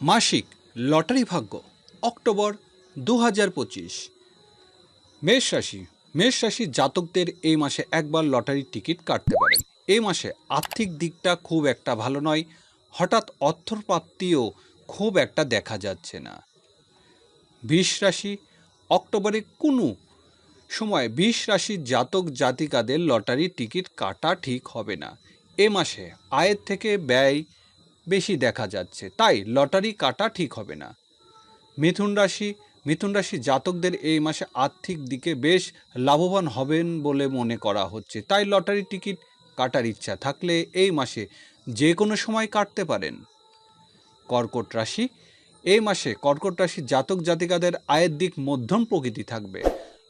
মাসিক লটারি ভাগ্য, অক্টোবর দু হাজার পঁচিশ। মেষ রাশি, মেষ জাতকদের এই মাসে একবার লটারির টিকিট কাটতে পারেন এই মাসে আর্থিক দিকটা খুব একটা ভালো নয়, হঠাৎ অর্থপ্রাপ্তিও খুব একটা দেখা যাচ্ছে না। বিষ রাশি, অক্টোবরে কোনো সময় বিষ রাশির জাতক জাতিকাদের লটারির টিকিট কাটা ঠিক হবে না। এ মাসে আয়ের থেকে ব্যয় বেশি দেখা যাচ্ছে। তাই লটারি কাটা ঠিক হবে না। মিথুন রাশি মিথুন রাশি জাতকদের এই মাসে আর্থিক দিকে বেশ লাভবান হবেন বলে মনে করা হচ্ছে। তাই লটারি টিকিট কাটার ইচ্ছা থাকলে এই মাসে যে কোনো সময় কাটতে পারেন। কর্কট রাশি, এই মাসে কর্কট রাশি জাতক জাতিকাদের আয়ের দিক মধ্যম প্রকৃতি থাকবে।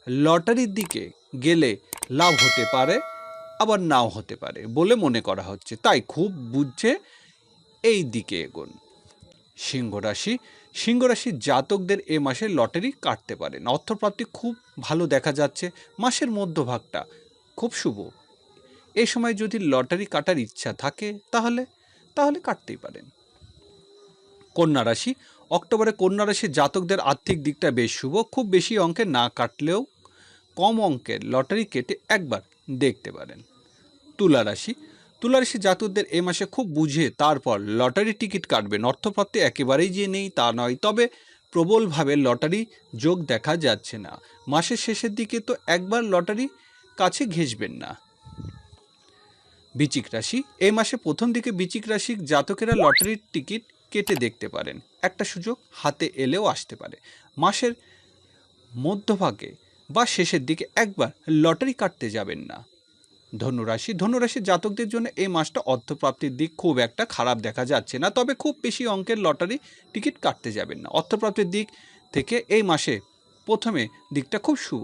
লটারির দিকে গেলে লাভ হতে পারে, আবার নাও হতে পারে বলে মনে করা হচ্ছে। তাই খুব বুঝছে এই দিকে এগোন। সিংহ রাশি জাতকদের এ মাসে লটারি কাটতে পারেন অর্থপ্রাপ্তি খুব ভালো দেখা যাচ্ছে মাসের মধ্যভাগটা। খুব শুভ। এ সময় যদি লটারি কাটার ইচ্ছা থাকে তাহলে তাহলে কাটতেই পারেন। কন্যা রাশি, অক্টোবরে কন্যা রাশির জাতকদের আর্থিক দিকটা বেশ শুভ। খুব বেশি অঙ্কে না কাটলেও কম অঙ্কের লটারি কেটে একবার দেখতে পারেন। তুলা রাশি তুলা রাশি জাতকদের এ মাসে খুব বুঝে তারপর লটারি টিকিট কাটবেন অর্থপ্রাপ্তি একেবারেই যে নেই তা নয়, তবে প্রবলভাবে লটারি যোগ দেখা যাচ্ছে না। মাসের শেষের দিকে তো একবার লটারি কাছে ঘেঁষবেন না। বিচিক রাশি এই মাসে প্রথম দিকে বিচিক রাশি জাতকেরা লটারির টিকিট কেটে দেখতে পারেন। একটা সুযোগ হাতে এলেও আসতে পারে। মাসের মধ্যভাগে বা শেষের দিকে একবার লটারি কাটতে যাবেন না। ধনুরাশি। ধনুরাশির জাতকদের জন্য এই মাসটা অর্থপ্রাপ্তির দিক খুব একটা খারাপ দেখা যাচ্ছে না, তবে খুব বেশি অঙ্কের লটারি টিকিট কাটতে যাবেন না। অর্থপ্রাপ্তির দিক থেকে এই মাসে প্রথমে দিকটা খুব শুভ।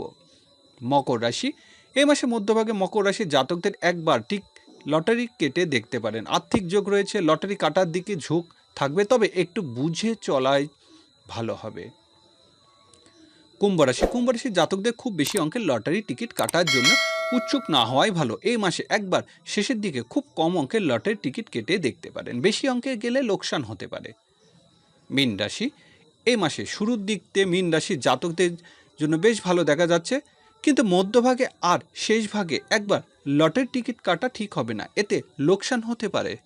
মকর রাশি। এই মাসে মধ্যভাগে মকর রাশির জাতকদের একবার ঠিক লটারি কেটে দেখতে পারেন। আর্থিক যোগ রয়েছে, লটারি কাটার দিকে ঝোঁক থাকবে, তবে একটু বুঝে চলাই ভালো হবে। কুম্ভ রাশি জাতকদের খুব বেশি অঙ্কের লটারি টিকিট কাটার জন্য উৎসুক না হওয়াই ভালো। এই মাসে একবার শেষের দিকে খুব কম অঙ্কের লটের টিকিট কেটে দেখতে পারেন। বেশি অঙ্কে গেলে লোকসান হতে পারে। মীন রাশি, এই মাসে শুরুর দিকতে মীন রাশির জাতকদের জন্য বেশ ভালো দেখা যাচ্ছে। কিন্তু মধ্যভাগে আর শেষ ভাগে একবার লটের টিকিট কাটা ঠিক হবে না। এতে লোকসান হতে পারে।